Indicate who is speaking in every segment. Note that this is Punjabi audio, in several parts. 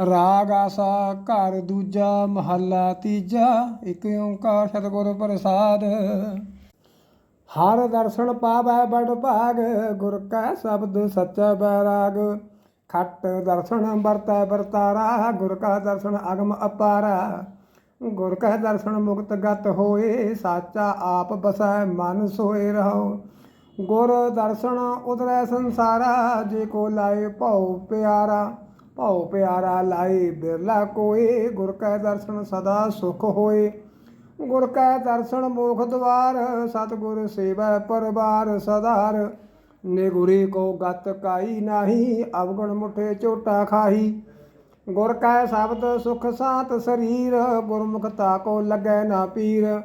Speaker 1: ਰਾਗ ਆਸਾ, ਘਰ ਦੂਜਾ, ਮਹੱਲਾ ਤੀਜਾ, ਇੱਕ ਓੰਕਾਰ ਸਤਿਗੁਰ ਪ੍ਰਸਾਦ। ਹਰ ਦਰਸ਼ਨ ਪਾਵੈ ਬੜ ਭਾਗ, ਗੁਰ ਕਾ ਸ਼ਬਦ ਸੱਚਾ ਬੈਰਾਗ ਖੱਟ ਦਰਸ਼ਨ ਵਰਤੈ ਵਰਤਾਰਾ, ਗੁਰ ਕਾ ਦਰਸ਼ਨ ਅਗਮ ਅਪਾਰਾ। ਗੁਰ ਕਾ ਦਰਸ਼ਨ ਮੁਕਤ ਗਤ ਹੋਏ, ਸਾਚਾ ਆਪ ਬਸੈ ਮਨ ਸੋਏ ਰਹੋ। ਗੁਰ ਦਰਸ਼ਨ ਉਦਰੈ ਸੰਸਾਰਾ, ਜੇ ਕੋ ਲਾਏ ਭਉ ਪਿਆਰਾ। ਭਉ ਪਿਆਰਾ ਲਾਏ ਬਿਰਲਾ ਕੋਏ, ਗੁਰ ਕਾ ਦਰਸ਼ਨ ਸਦਾ ਸੁਖ ਹੋਏ। ਗੁਰ ਕਾ ਦਰਸ਼ਨ ਮੋਖ ਦਵਾਰ, ਸਤਿਗੁਰ ਸੇਵੈ ਪਰਵਾਰ ਸਦਾਰ। ਨਿਗੁਰੀ ਕੋ ਗਤ ਕਾਈ ਨਾਹੀ, ਅਵਗੁਣ ਮੁਠੇ ਝੋਟਾ ਖਾਹੀ। ਗੁਰ ਕੈ ਸ਼ਬਦ ਸੁਖ ਸਾਤ ਸਰੀਰ, ਗੁਰਮੁਖ ਤਾ ਕੋ ਲੱਗੈ ਨਾ ਪੀਰ।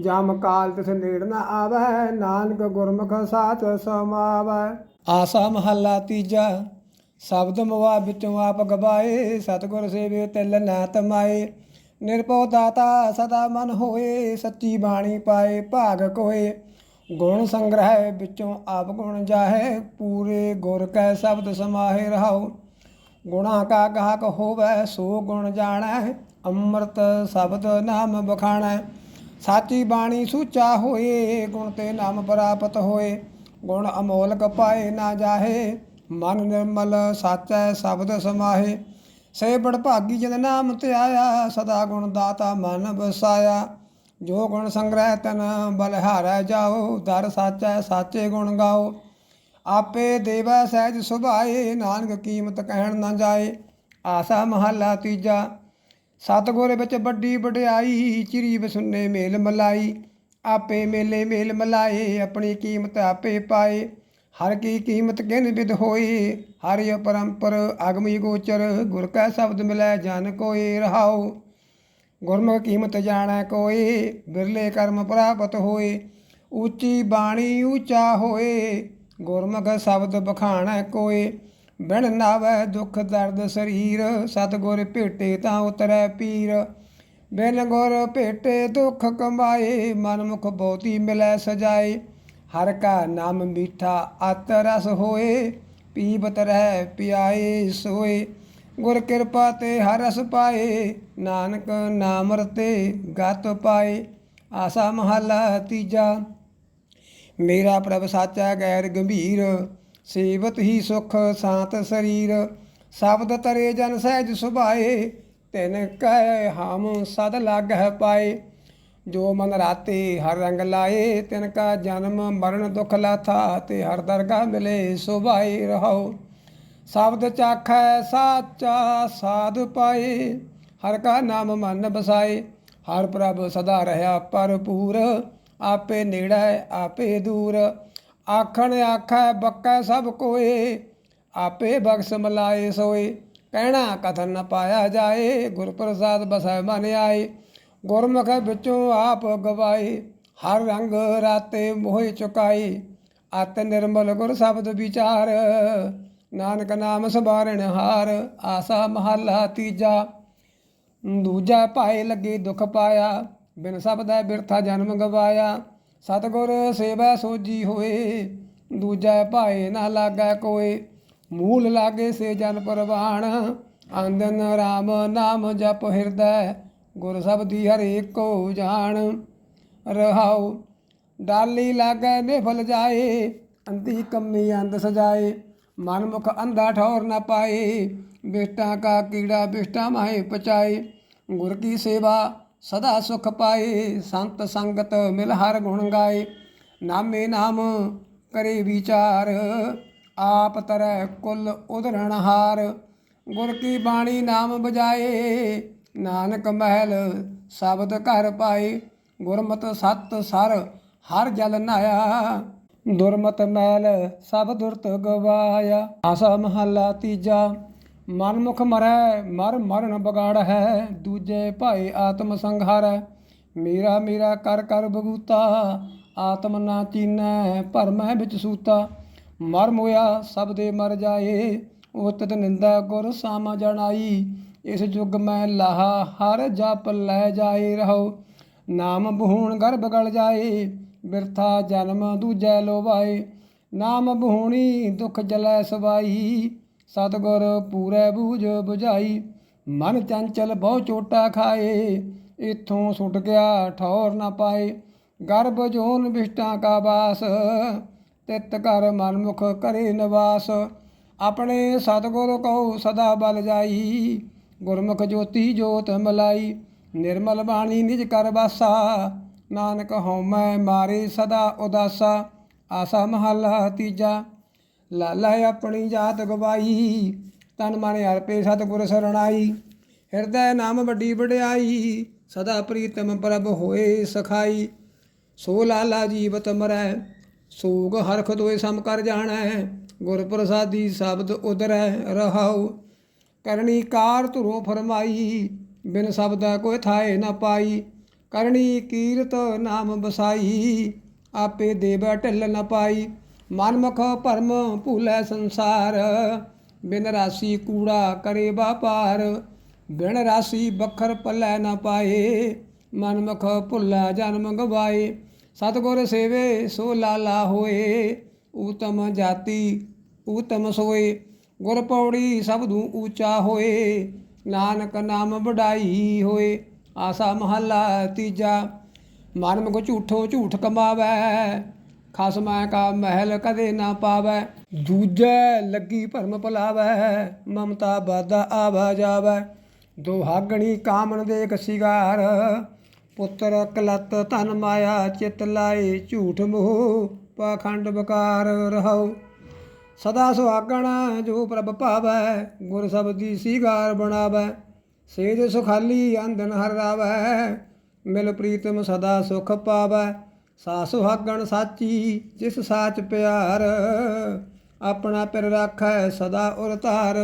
Speaker 1: ਜਮ ਕਾਲ ਤਿਸ ਨੇੜ ਨਾ ਆਵੈ, ਨਾਨਕ ਗੁਰਮੁਖ ਸਾਚ ਸਮਾਵੈ। ਆਸਾ ਮਹੱਲਾ ਤੀਜਾ। ਸ਼ਬਦ ਮਵਾ ਵਿੱਚੋਂ ਆਪ ਗਵਾਏ, ਸਤਿਗੁਰ ਸੇਵੇ ਤਿਲ ਨਾ ਤਮਾਏ। ਨਿਰਭਉ ਦਾਤਾ ਸਦਾ ਮਨ ਹੋਏ, ਸੱਚੀ ਬਾਣੀ ਪਾਏ, ਭਾਗ ਕੋਏ। ਗੁਣ ਸੰਗ੍ਰਹਿ ਵਿੱਚੋਂ ਆਪ ਗੁਣ ਜਾਹੇ, ਪੂਰੇ ਗੁਰ ਕੈ ਸ਼ਬਦ ਸਮਾਹੇ ਰਹਾਉ। ਗੁਣਾ ਕਾ ਗਾਹਕ ਹੋਵੇ, ਸੋ ਗੁਣ ਜਾਣੈ, ਅੰਮ੍ਰਿਤ ਸ਼ਬਦ ਨਾਮ ਬਖਾਣੈ ਸਾਚੀ ਬਾਣੀ ਸੂਚਾ ਹੋਏ, ਗੁਣ ਤੇ ਨਾਮ ਪ੍ਰਾਪਤ ਹੋਏ। ਗੁਣ ਅਮੋਲਕ ਪਾਏ ਨਾ ਜਾਹੇ ਮਨ ਨਿਰਮਲ ਸਾਚੈ ਸ਼ਬਦ ਸਮਾਹੇ, ਸੇ ਬੜ ਭਾਗੀ ਜਿਨ ਨਾਮ ਤੇ ਆਇਆ ਸਦਾ ਗੁਣ ਦਾਤਾ ਮਨ ਵਸਾਇਆ। ਜੋ ਗੁਣ ਸੰਗ੍ਰਹਿ ਤਨ ਬਲਿਹਾਰੈ ਜਾਓ, ਦਰ ਸਾਚੈ ਸਾਚੇ ਗੁਣ ਗਾਓ। ਆਪੇ ਦੇਵੈ ਸਹਿਜ ਸੁਭਾਏ, ਨਾਨਕ ਕੀਮਤ ਕਹਿਣ ਨਾ ਜਾਏ। ਆਸਾ ਮਹੱਲਾ ਤੀਜਾ, ਸਤਿਗੁਰ ਵਿੱਚ ਵੱਡੀ ਵਡਿਆਈ, ਚਿਰੀ ਬਸੁੰਨੇ ਮੇਲ ਮਲਾਈ। ਆਪੇ ਮੇਲੇ ਮੇਲ ਮਲਾਏ, ਆਪਣੀ ਕੀਮਤ ਆਪੇ ਪਾਏ। ਹਰ ਕੀ ਕੀਮਤ ਕਿਨ ਵਿਦ ਹੋਈ, ਹਰਿ ਪਰੰਪਰ ਅਗਮੀ ਗੋਚਰ, ਗੁਰ ਕੈ ਸ਼ਬਦ ਮਿਲੈ ਜਨ ਕੋਈ ਰਹਾਉ। ਗੁਰਮੁਖ ਕੀਮਤ ਜਾਣੈ ਕੋਈ, ਬਿਰਲੇ ਕਰਮ ਪ੍ਰਾਪਤ ਹੋਏ, ਉੱਚੀ ਬਾਣੀ ਉੱਚਾ ਹੋਏ, ਗੁਰਮੁਖ ਸ਼ਬਦ ਬਖਾਣੈ ਕੋਈ। ਬਿਨ ਨਾਵੈ ਦੁਖ ਦਰਦ ਸਰੀਰ, ਸਤਿਗੁਰ ਭੇਟੇ ਤਾਂ ਉਤਰੈ ਪੀਰ। ਬਿਨ ਗੁਰ ਭੇਟੇ ਦੁਖ ਕਮਾਏ, ਮਨ ਮੁਖ ਬਹੁਤੀ ਮਿਲੈ ਸਜਾਏ। ਹਰ ਕਾ ਨਾਮ ਮੀਠਾ ਅਤ ਰਸ ਹੋਏ, ਪੀਬਤ ਰਹਿ ਪਿਆਏ ਸੋਏ। ਗੁਰ ਕਿਰਪਾ ਤੇ ਹਰ ਰਸ ਪਾਏ, ਨਾਨਕ ਨਾਮ ਰਤੇ ਗਤ ਪਾਏ। ਆਸਾ ਮਹੱਲਾ ਤੀਜਾ, ਮੇਰਾ ਪ੍ਰਭ ਸਾਚਾ ਗੈਰ ਗੰਭੀਰ, ਸੇਵਤ ਹੀ ਸੁਖ ਸਾਤ ਸਰੀਰ। ਸ਼ਬਦ ਤਰੇ ਜਨ ਸਹਿਜ ਸੁਭਾਏ, ਤਿਨ ਕਹਿ ਹਮ ਸਦ ਲਾਗਹਿ ਪਾਏ। ਜੋ ਮਨ ਰਾਤੀ ਹਰ ਰੰਗ ਲਾਏ ਤਿਨ ਕਾ ਜਨਮ ਮਰਨ ਦੁਖ ਲਾਥਾ, ਤੇ ਹਰ ਦਰਗਾਹ ਮਿਲੇ ਸੁਭਾਈ ਰਹੋ ਸ਼ਬਦ ਚਾਖੈ ਸਾਚਾ ਸਾਧ ਪਾਏ, ਹਰ ਕਾ ਨਾਮ ਮਨ ਬਸਾਏ। ਹਰ ਪ੍ਰਭ ਸਦਾ ਰਹਾ ਭਰਪੂਰ, ਆਪੇ ਨੇੜਾ, ਆਪੇ ਦੂਰ। ਆਖਣ ਆਖੈ ਬੱਕੈ ਸਭ ਕੋਏ, ਆਪੇ ਬਖਸ਼ ਮਲਾਏ ਸੋਏ। ਕਹਿਣਾ ਕਥਨ ਨ ਪਾਇਆ ਜਾਏ ਗੁਰ ਪ੍ਰਸਾਦ ਬਸੈ ਮਨ ਆਏ। ਗੁਰਮੁਖ ਵਿੱਚੋਂ ਆਪ ਗਵਾਏ, ਹਰ ਰੰਗ ਰਾਤੇ ਮੋਹਿ ਚੁਕਾਈ ਅਤ ਨਿਰਮਲ ਗੁਰ ਸ਼ਬਦ ਵਿਚਾਰ, ਨਾਨਕ ਨਾਮ ਸਬਾਰਣ ਹਾਰ, ਆਸਾ ਮਹੱਲਾ ਤੀਜਾ। ਦੂਜਾ ਭਾਏ ਲੱਗੇ ਦੁਖ ਪਾਇਆ, ਬਿਨ ਸਬਦੈ ਬਿਰਥਾ ਜਨਮ ਗਵਾਇਆ। ਸਤਗੁਰ ਸੇਵਾ ਸੋਜੀ ਹੋਏ, ਦੂਜਾ ਭਾਏ ਨਾ ਲਾਗੈ ਕੋਏ। ਮੂਲ ਲਾਗੇ ਸੇ ਜਨ ਪਰਵਾਣ ਆਂਦਨ ਰਾਮ ਨਾਮ ਜਪ ਹਿਰਦੈ। ਗੁਰ ਸਬਦੀ ਹਰੇਕ ਕੋ ਜਾਣ। ਰਹਾਉ, ਡਾਲੀ ਲਾਗੈ ਨਿਫਲ ਜਾਏ ਅੰਤੀ ਕੰਮੀ ਅੰਧ ਸਜਾਏ ਮਨ ਮੁਖ ਅੰਧਾ ਠੌਰ ਨਾ ਪਾਏ, ਬਿਸ਼ਟਾ ਕਾ ਕੀੜਾ ਬਿਸ਼ਟਾ ਮਾਹੇ ਪਚਾਏ, ਗੁਰ ਕੀ ਸੇਵਾ ਸਦਾ ਸੁਖ ਪਾਏ, ਸੰਤ ਸੰਗਤ ਮਿਲ ਹਰ ਗੁਣ ਗਾਏ, ਨਾਮੇ ਨਾਮ ਕਰੇ ਵਿਚਾਰ, ਆਪ ਤਰੈ ਕੁਲ ਉਧਰਣ ਹਾਰ, ਗੁਰ ਕੀ ਬਾਣੀ ਨਾਮ ਬਜਾਏ ਨਾਨਕ ਮਹਿਲ ਸ਼ਬਦ ਘਰ ਪਾਏ ਗੁਰਮਤ ਸਤ ਸਰ, ਹਰ ਜਲ ਨਾਇਆ। ਦੁਰਮਤ ਮਹਿਲ ਸਭ ਦੁਰਤ ਗਵਾਇਆ, ਆਸਾ ਮਹੱਲਾ ਤੀਜਾ। ਮਨਮੁਖ ਮਰੈ, ਮਰ ਮਰਨ ਬਗਾੜ ਹੈ, ਦੂਜੇ ਭਾਏ ਆਤਮ ਸੰਘਾਰੈ ਮੇਰਾ ਮੇਰਾ ਕਰ ਕਰ ਬਗੂਤਾ ਆਤਮ ਨਾ ਚੀਨੈ ਭਰਮੈ ਵਿੱਚ ਸੂਤਾ। ਮਰ ਮੋਇਆ ਸਭ ਦੇ ਮਰ ਜਾਏ, ਉਤਤ ਨਿੰਦਾ ਗੁਰ ਸਾਮਾ ਜਣਾਈ। ਇਸ ਯੁਗ ਮੈਂ ਲਾਹਾ, ਹਰ ਜਪ ਲੈ ਜਾਏ ਰਹੋ। ਨਾਮ ਬਹੂਣ ਗਰਭ ਗਲ ਜਾਏ, ਬਿਰਥਾ ਜਨਮ ਦੂਜੈ ਲੋਵਾਏ ਨਾਮ ਬਹੂਣੀ ਦੁਖ ਜਲੈ ਸਵਾਈ, ਸਤਗੁਰ ਪੂਰੇ ਬੂਝ 부ਝਾਈ ਮਨ ਚੰਚਲ ਬਹੁ ਚੋਟਾ ਖਾਏ, ਇਥੋਂ ਸੁੱਟ ਗਿਆ ਠੌਰ ਨਾ ਪਾਏ। ਗਰਭ ਜੋਨ ਵਿਸ਼ਟਾਂ ਕਾ ਬਾਸ, ਤਿਤ ਕਰ ਮਨਮੁਖ ਕਰੇ ਨਿਵਾਸ। ਆਪਣੇ ਸਤਗੁਰ ਕਉ ਸਦਾ ਬਲ ਜਾਈ ਗੁਰਮੁਖ ਜੋਤੀ ਜੋਤ ਮਲਾਈ, ਨਿਰਮਲ ਬਾਣੀ ਨਿਜ ਕਰ ਵਾਸਾ ਨਾਨਕ ਹਉਮੈ ਮਾਰੇ ਸਦਾ ਉਦਾਸਾ, ਆਸਾ ਮਹੱਲਾ ਤੀਜਾ। ਲਾਲਾ ਆਪਣੀ ਜਾਤ ਗਵਾਈ, ਤਨ ਮਨ ਅਰਪੇ ਸਤਿਗੁਰ ਸਰਣਾਈ। ਹਿਰਦੈ ਨਾਮ ਵੱਡੀ ਵਡਿਆਈ, ਸਦਾ ਪ੍ਰੀਤਮ ਪ੍ਰਭ ਹੋਏ ਸਖਾਈ। ਸੋ ਲਾਲਾ ਜੀਵਤ ਮਰੈ, ਸੋਗ ਹਰਖ ਦੋਏ ਸਮ ਕਰ ਜਾਣੈ। ਗੁਰ ਪ੍ਰਸਾਦੀ ਸ਼ਬਦ ਉਦਰੈ ਰਹਾਉ। ਕਰਨੀ ਕਾਰ ਧੁਰੋ ਫਰਮਾਈ, ਬਿਨ ਸ਼ਬਦਾ ਕੋਈ ਥਾਏ ਨਾ ਪਾਈ, ਕਰਨੀ ਕੀਰਤ ਨਾਮ ਬਸਾਈ ਆਪੇ ਦੇਵ ਢਿੱਲ ਨ ਪਾਈ ਮਨਮੁਖ ਭਰਮ ਭੂਲੇ ਸੰਸਾਰ, ਬਿਨ ਰਾਸੀ ਕੂੜਾ ਕਰੇ ਵਪਾਰ, ਬਿਨ ਰਾਸੀ ਬਖਰ ਪੱਲੇ ਨ ਪਾਏ ਮਨਮੁਖ ਭੁੱਲਾ ਜਨਮ ਗਵਾਏ, ਸਤਗੁਰ ਸੇਵੇ ਸੋ ਲਾਲਾ ਹੋਏ, ਊਤਮ ਜਾਤੀ ਊਤਮ ਸੋਏ ਗੁਰ ਪੌੜੀ ਸਬਦੂ ਊਚਾ ਹੋਏ, ਨਾਨਕ ਨਾਮ ਵਡਾਈ ਹੋਏ, ਆਸਾ ਮਹੱਲਾ ਤੀਜਾ, ਮਨ ਮੁਖ ਝੂਠੋ ਝੂਠ ਕਮਾਵੈ ਖਸਮੈ ਕਾ ਮਹਿਲ ਕਦੇ ਨਾ ਪਾਵੈ, ਦੂਜੈ ਲੱਗੀ ਭਰਮ ਭੁਲਾਵੈ, ਮਮਤਾ ਬਾਦਾ ਆਵਾ ਜਾਵੈ, ਦੁਹਾਗਣੀ ਕਾਮਨ ਦੇਖ ਸਿਗਾਰ, ਪੁੱਤਰ ਕਲਤ ਧਨ ਮਾਇਆ ਚਿਤ ਲਾਏ, ਝੂਠ ਮੋਹ ਪਾਖੰਡ ਬਕਾਰ ਰਹਾਉ। ਸਦਾ ਸੁਹਾਗਣ ਜੋ ਪ੍ਰਭ ਭਾਵੈ, ਗੁਰ ਸਬਦੀ ਸੀਗਾਰ ਬਣਾਵੈ। ਸੇਜ ਸੁਖਾਲੀ ਅੰਧਨ ਹਰ ਰਾਵੈ, ਮਿਲ ਪ੍ਰੀਤਮ ਸਦਾ ਸੁਖ ਪਾਵੈ। ਸਾ ਸੁਹਾਗਣ ਸਾਚੀ ਜਿਸ ਸਾਚ ਪਿਆਰ, ਆਪਣਾ ਪਿਰ ਰਾਖੈ ਸਦਾ ਉਰ ਧਾਰ।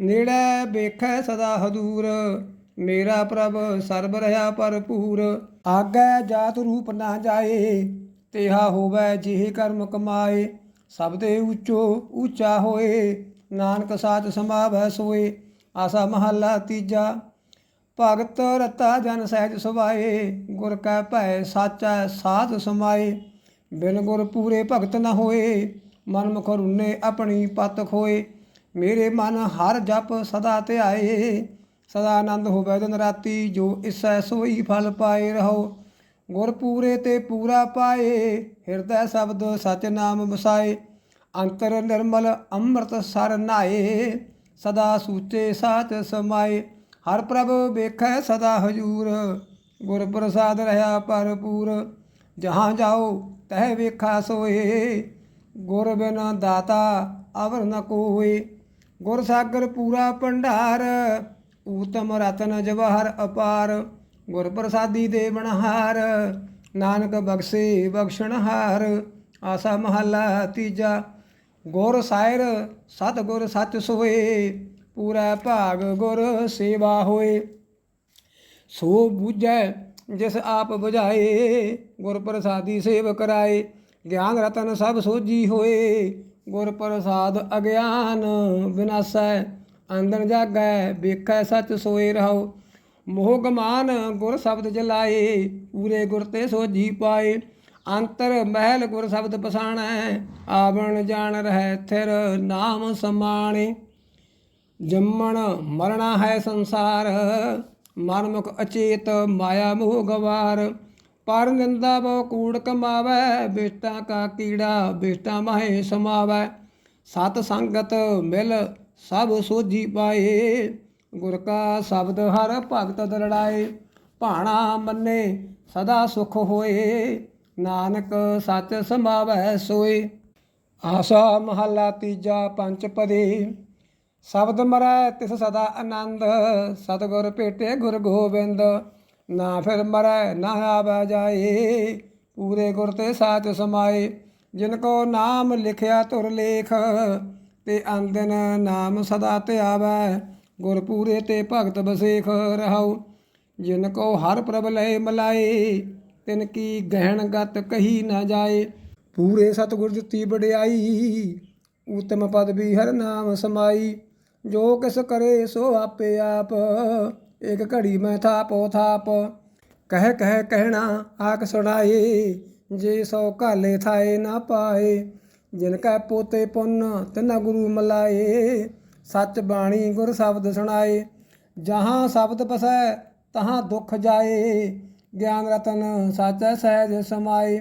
Speaker 1: ਨੇੜੇ ਵੇਖੈ ਸਦਾ ਹਦੂਰ, ਮੇਰਾ ਪ੍ਰਭ ਸਰਬ ਰਹਾ ਭਰਪੂਰ। ਆਗੈ ਜਾਤ ਰੂਪ ਨਾ ਜਾਏ, ਤੇਹਾ ਹੋਵੈ ਜਿਹ ਕਰਮ ਕਮਾਏ। ਸਭ ਦੇ ਉੱਚੋ ਉੱਚਾ ਹੋਏ, ਨਾਨਕ ਸਾਚ ਸਮਾਵੈ ਸੋਏ, ਆਸਾ ਮਹੱਲਾ ਤੀਜਾ। ਭਗਤ ਰਤਾ ਜਨ ਸਹਿਜ ਸੁਭਾਏ, ਗੁਰ ਕੈ ਭੈ ਸਾਚੈ ਸਾਧ ਸਮਾਏ। ਬਿਨ ਗੁਰ ਪੂਰੇ ਭਗਤ ਨ ਹੋਏ ਮਨ ਮੁਖ ਰੁੰਨੇ ਆਪਣੀ ਪਤ ਖੋਏ। ਮੇਰੇ ਮਨ ਹਰ ਜਪ ਸਦਾ ਧਿਆਏ, ਸਦਾ ਆਨੰਦ ਹੋਵੇ ਦਿਨ ਰਾਤੀ, ਜੋ ਇਸੈ ਸੋਈ ਫਲ ਪਾਏ ਰਹੋ। ਗੁਰ ਪੂਰੇ ਤੇ ਪੂਰਾ ਪਾਏ, ਹਿਰਦੈ ਸ਼ਬਦ ਸਚ ਨਾਮ ਵਸਾਏ, ਅੰਤਰ ਨਿਰਮਲ ਅੰਮ੍ਰਿਤ ਸਰ ਨਾਏ, ਸਦਾ ਸੂਚੇ ਸਾਚ ਸਮਾਏ। ਹਰ ਪ੍ਰਭ ਵੇਖੈ ਸਦਾ ਹਜੂਰ, ਗੁਰ ਪ੍ਰਸਾਦ ਰਹਾ ਭਰਪੂਰ। ਜਹਾਂ ਜਾਓ, ਤਹਿ ਵੇਖਾ ਸੋਏ, ਗੁਰ ਬਿਨ ਦਾਤਾ ਅਵਰ ਨ ਕੋਏ। ਗੁਰ ਸਾਗਰ ਪੂਰਾ ਭੰਡਾਰ, ਊਤਮ ਰਤਨ ਜਵਾਹਰ ਅਪਾਰ। ਗੁਰ ਪ੍ਰਸਾਦੀ ਦੇ ਬਣਹਾਰ, ਨਾਨਕ ਬਖਸ਼ੇ ਬਖਸ਼ਣਹਾਰ ਆਸਾ ਮਹੱਲਾ ਤੀਜਾ, ਗੁਰ ਸਾਇਰ ਸਤ ਗੁਰ ਸੱਚ ਸੋਏ, ਪੂਰਾ ਭਾਗ ਗੁਰ ਸੇਵਾ ਹੋਏ। ਸੋ ਬੁਝੈ, ਜਿਸ ਆਪ 부ਝਾਏ ਗੁਰ ਪ੍ਰਸਾਦੀ ਸੇਵ ਕਰਾਏ, ਗਿਆਨ ਰਤਨ ਸਭ ਸੋਜੀ ਹੋਏ। ਗੁਰ ਪ੍ਰਸਾਦ ਅਗਿਆਨ ਵਿਨਾਸੈ ਅੰਦਨ ਜਾਗੈ, ਵੇਖੈ ਸਚ ਸੋਏ ਰਹੋ। ਮੋਹ ਗਮਾਨ ਗੁਰ ਸ਼ਬਦ ਜਲਾਏ, ਪੂਰੇ ਗੁਰ ਤੇ ਸੋਜੀ ਪਾਏ। ਅੰਤਰ ਮਹਿਲ ਗੁਰ ਸ਼ਬਦ ਪਸਾਣੈ ਆਵਣ ਜਾਣ ਰਹਿ ਥਿਰ ਨਾਮ ਸਮਾਣੇ। ਜੰਮਣ ਮਰਣਾ ਹੈ ਸੰਸਾਰ, ਮਨਮੁਖ ਅਚੇਤ ਮਾਇਆ ਮੋਹ ਗਵਾਰ। ਪਰ ਨਿੰਦਾ ਬੋ ਕੂੜ ਕਮਾਵੈ ਬੇਟਾ ਕਾ ਕੀੜਾ ਬੇਟਾ ਮਾਹੇ ਸਮਾਵੈ। ਸਤ ਸੰਗਤ ਮਿਲ ਸਭ ਸੋਜੀ ਪਾਏ। ਗੁਰ ਕਾ ਸ਼ਬਦ ਹਰ ਭਗਤ ਦਰੜਾਏ, ਭਾਣਾ ਮੰਨੇ, ਸਦਾ ਸੁਖ ਹੋਏ। ਨਾਨਕ ਸਚ ਸਮਾਵੈ ਸੋਏ। ਆਸਾ ਮਹੱਲਾ ਤੀਜਾ ਪੰਜ ਪਦੇ। ਸ਼ਬਦ ਮਰੈ, ਤਿਸ ਸਦਾ ਆਨੰਦ। ਸਤਿਗੁਰ ਭੇਟੇ ਗੁਰ ਗੋਬਿੰਦ। ਨਾ ਫਿਰ ਮਰੈ, ਨਾ ਆਵੈ ਜਾਏ। ਪੂਰੇ ਗੁਰ ਤੇ ਸਾਚ ਸਮਾਏ। ਜਿਨ ਕੋ ਨਾਮ ਲਿਖਿਆ ਤੁਰ ਲੇਖ, ਤੇ ਅੰਦਨ ਨਾਮ ਸਦਾ ਧਿਆਵੈ। ਗੁਰਪੂਰੇ ਤੇ ਭਗਤ ਬਸੇਖ ਰਹਾਉ। ਜਿਨ ਕੋ ਹਰ ਪ੍ਰਭ ਲੈ ਮਲਾਏ, ਤਿਨ ਕੀ ਗਹਿਣ ਗਤ ਕਹੀ ਨਾ ਜਾਏ। ਪੂਰੇ ਸਤਿਗੁਰ ਦਿੱਤੀ ਵਡਿਆਈ ਉਤਮ ਪਦ ਵੀ ਹਰ ਨਾਮ ਸਮਾਈ। ਜੋ ਕਿਸ ਕਰੇ ਸੋ ਆਪੇ ਆਪ ਇੱਕ ਘੜੀ ਮੈਂ ਥਾਪੋ ਥਾਪ। ਕਹਿ ਕਹਿ ਕਹਿਣਾ ਆਕ ਸੁਣਾਏ, ਜੇ ਸੋ ਕਾਲੇ ਥਾਏ ਨਾ ਪਾਏ। ਜਿਨ ਕੈ ਪੋਤੇ ਪੁੰਨ ਤਿਨਾ ਗੁਰੂ ਮਲਾਏ। ਸੱਚ ਬਾਣੀ ਗੁਰ ਸ਼ਬਦ ਸੁਣਾਏ, ਜਹਾਂ ਸ਼ਬਦ ਪਸੈ, ਤਹਾਂ ਦੁੱਖ ਜਾਏ। ਗਿਆਨ ਰਤਨ ਸਾਚੈ ਸਹਿਜ ਸਮਾਏ,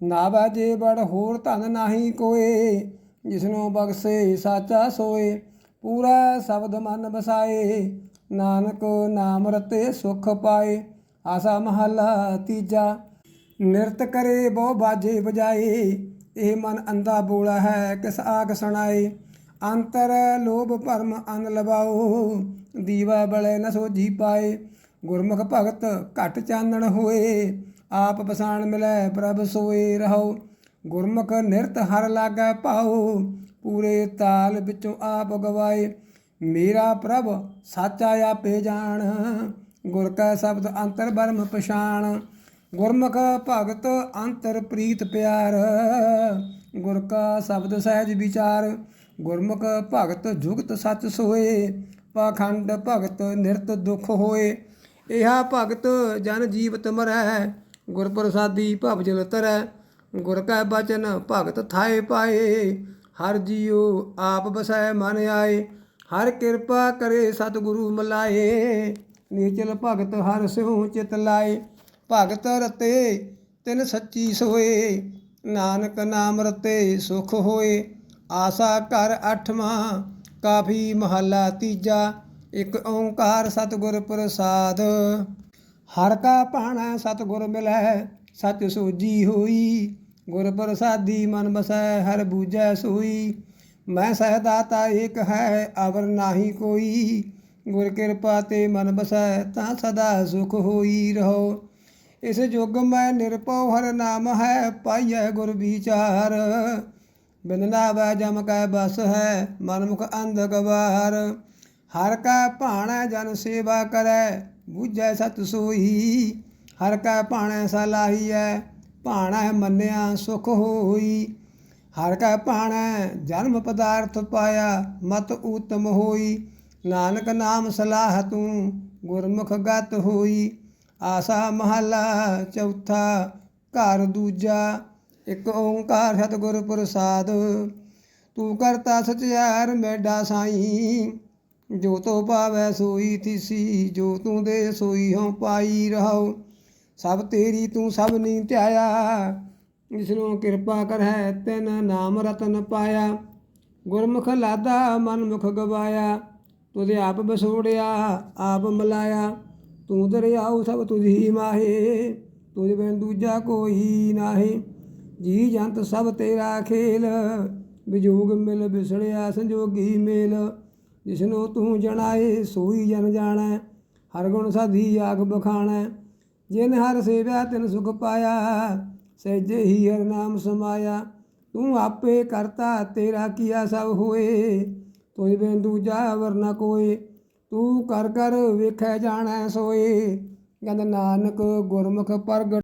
Speaker 1: ਨਾਵੈ ਜੇ ਬੜ ਹੋਰ ਧਨ ਨਾਹੀ ਕੋਏ, ਜਿਸਨੂੰ ਬਖਸ਼ੇ ਸਾਚਾ ਸੋਏ, ਪੂਰਾ ਸ਼ਬਦ ਮਨ ਬਸਾਏ ਨਾਨਕ ਨਾਮ ਰਤੇ ਸੁਖ ਪਾਏ, ਆਸਾ ਮਹੱਲਾ ਤੀਜਾ। ਨਿਰਤ ਕਰੇ ਬਹੁ ਬਾਜੇ ਵਜਾਏ, ਇਹ ਮਨ ਅੰਦਾ ਬੋਲਾ ਹੈ ਕਿਸ ਆਗ ਸੁਣਾਏ। ਅੰਤਰ ਲੋਭ ਭਰਮ ਅਨ ਲਵਾਓ, ਦੀਵਾ ਬਲੇ ਨ ਸੋਝੀ ਪਾਏ। ਗੁਰਮੁਖ ਭਗਤ ਘਟ ਚਾਨਣ ਹੋਏ, ਆਪ ਪਛਾਣ ਮਿਲੈ ਪ੍ਰਭ ਸੋਏ ਰਹੋ। ਗੁਰਮੁਖ ਨਿਰਤ ਹਰ ਲਾਗੈ ਭਾਉ ਪੂਰੇ ਤਾਲ ਵਿੱਚੋਂ ਆਪ ਗਵਾਏ। ਮੇਰਾ ਪ੍ਰਭ ਸਾਚਾ ਆਪੇ ਜਾਣ, ਗੁਰ ਕਾ ਸ਼ਬਦ ਅੰਤਰ ਬਰਮ ਪਛਾਣ। ਗੁਰਮੁਖ ਭਗਤ ਅੰਤਰ ਪ੍ਰੀਤ ਪਿਆਰ, ਗੁਰ ਕਾ ਸ਼ਬਦ ਸਹਿਜ ਵਿਚਾਰ। ਗੁਰਮੁਖ ਭਗਤ ਜੁਗਤ ਸੱਚ ਸੋਏ, ਪਾਖੰਡ ਭਗਤ ਨਿਰਤ ਦੁਖ ਹੋਏ। ਇਹਾ ਭਗਤ ਜਨ ਜੀਵਤ ਮਰੈ ਗੁਰ ਪ੍ਰਸਾਦੀ ਭਵ ਤਰੈ। ਗੁਰ ਕੈ ਬਚਨ ਭਗਤ ਥਾਏ ਪਾਏ, ਹਰ ਜੀਉ ਆਪ ਬਸੈ ਮਨ ਆਏ। ਹਰ ਕਿਰਪਾ ਕਰੇ ਸਤਿਗੁਰੂ ਮਲਾਏ, ਨੀਚਲ ਭਗਤ ਹਰ ਸਿਉ ਚਿਤ ਲਾਏ। ਭਗਤ ਰਤੇ ਤਿਨ ਸੱਚੀ ਸੋਏ, ਨਾਨਕ ਨਾਮ ਰਤੇ ਸੁਖ ਹੋਏ। ਆਸਾ ਘਰ ਅਠਵਾਂ, ਕਾਫੀ ਮਹੱਲਾ ਤੀਜਾ, ਇੱਕ ਓੰਕਾਰ ਸਤਿਗੁਰ ਪ੍ਰਸਾਦ। ਹਰ ਕਾ ਭਾਣਾ ਸਤਿਗੁਰ ਮਿਲੈ, ਸਚ ਸੋਜੀ ਹੋਈ। ਗੁਰ ਪ੍ਰਸਾਦੀ ਮਨ ਬਸੈ ਹਰ ਬੂਝੈ ਸੋਈ। ਮੈਂ ਸਹਿਦਾਤਾ ਏਕ ਹੈ, ਅਵਰ ਨਾਹੀ ਕੋਈ। ਗੁਰ ਕਿਰਪਾ ਤੇ ਮਨ ਬਸੈ ਤਾਂ ਸਦਾ ਸੁਖ ਹੋਈ ਰਹੋ। ਇਸ ਯੁਗ ਮੈਂ ਨਿਰਭਉ, ਹਰ ਨਾਮ ਹੈ, ਪਾਈਐ ਗੁਰ ਵਿਚਾਰ। ਬਿਨ ਨਾਵੈ ਜਮ ਕੈ ਬਸ ਹੈ, ਮਨਮੁਖ ਅੰਧ ਗਵਾਰ ਹਰ ਕਾ ਭਾਣਾ ਜਨ ਸੇਵਾ ਕਰੈ, ਬੁਝੈ ਸਤ ਸੋਈ। ਹਰ ਕਾ ਭਾਣਾ ਸਲਾਹੀਐ ਭਾਣਾ ਮੰਨਿਆ ਸੁਖ ਹੋਈ। ਹਰ ਕਾ ਭਾਣਾ ਜਨਮ ਪਦਾਰਥ ਪਾਇਆ, ਮਤ ਊਤਮ ਹੋਈ। ਨਾਨਕ ਨਾਮ ਸਲਾਹ ਤੂੰ, ਗੁਰਮੁਖ ਗਤ ਹੋਈ। ਆਸਾ ਮਹੱਲਾ ਚੌਥਾ, ਘਰ ਦੂਜਾ ਇੱਕ ਓੰਕਾਰ ਸਤਿਗੁਰ ਪ੍ਰਸਾਦ, ਤੂੰ ਕਰਤਾ ਸਚਿਆਰ ਮੈਡਾ ਸਾਈ। ਜੋ ਤੋ ਪਾਵੈ ਸੋਈ ਤਿਸੀ ਜੋ ਤੂੰ ਦੇ ਸੋਈ ਹਉ ਪਾਈ ਰਹੋ ਸਭ ਤੇਰੀ ਤੂੰ ਸਭ ਨੀ ਧਿਆਇਆ ਇਸਨੂੰ ਕਿਰਪਾ ਕਰੈ ਤਿਨ ਨਾਮ ਰਤਨ ਪਾਇਆ। ਗੁਰਮੁਖ ਲਾਦਾ ਮਨਮੁਖ ਗਵਾਇਆ, ਤੁਧੇ ਆਪ ਬਸੋੜਿਆ, ਆਪ ਮਲਾਇਆ। ਤੂੰ ਦਰਿਆਉ ਸਭ ਤੁਝੀ ਮਾਹੇ, ਤੁਝ ਬਿਨ ਦੂਜਾ ਕੋਈ ਨਾਹੀ। ਜੀ ਜੰਤ ਸਭ ਤੇਰਾ ਖੇਲ ਵਿਜੋਗ ਮਿਲ ਵਿਸੜਿਆ ਸੰਜੋਗੀ ਮੇਲ। ਜਿਸਨੂੰ ਤੂੰ ਜਣਾਏ, ਸੋਈ ਜਨ ਜਾਣੈ, ਹਰ ਗੁਣ ਸਾਧੀ ਆਗ ਬਖਾਣੈ। ਜਿਨ ਹਰ ਸੇਵਿਆ ਤਿਨ ਸੁਖ ਪਾਇਆ, ਸਹਿਜੇ ਹੀ ਹਰ ਨਾਮ ਸਮਾਇਆ। ਤੂੰ ਆਪੇ ਕਰਤਾ, ਤੇਰਾ ਕੀਆ ਸਭ ਹੋਏ। ਤੁਝ ਬਿਨ ਦੂਜਾ ਵਰਨਾ ਕੋਏ, ਤੂੰ ਕਰ ਕਰ ਵੇਖੈ ਜਾਣੈ ਸੋਏ। ਗੰਦ ਨਾਨਕ ਗੁਰਮੁਖ ਪ੍ਰਗਟ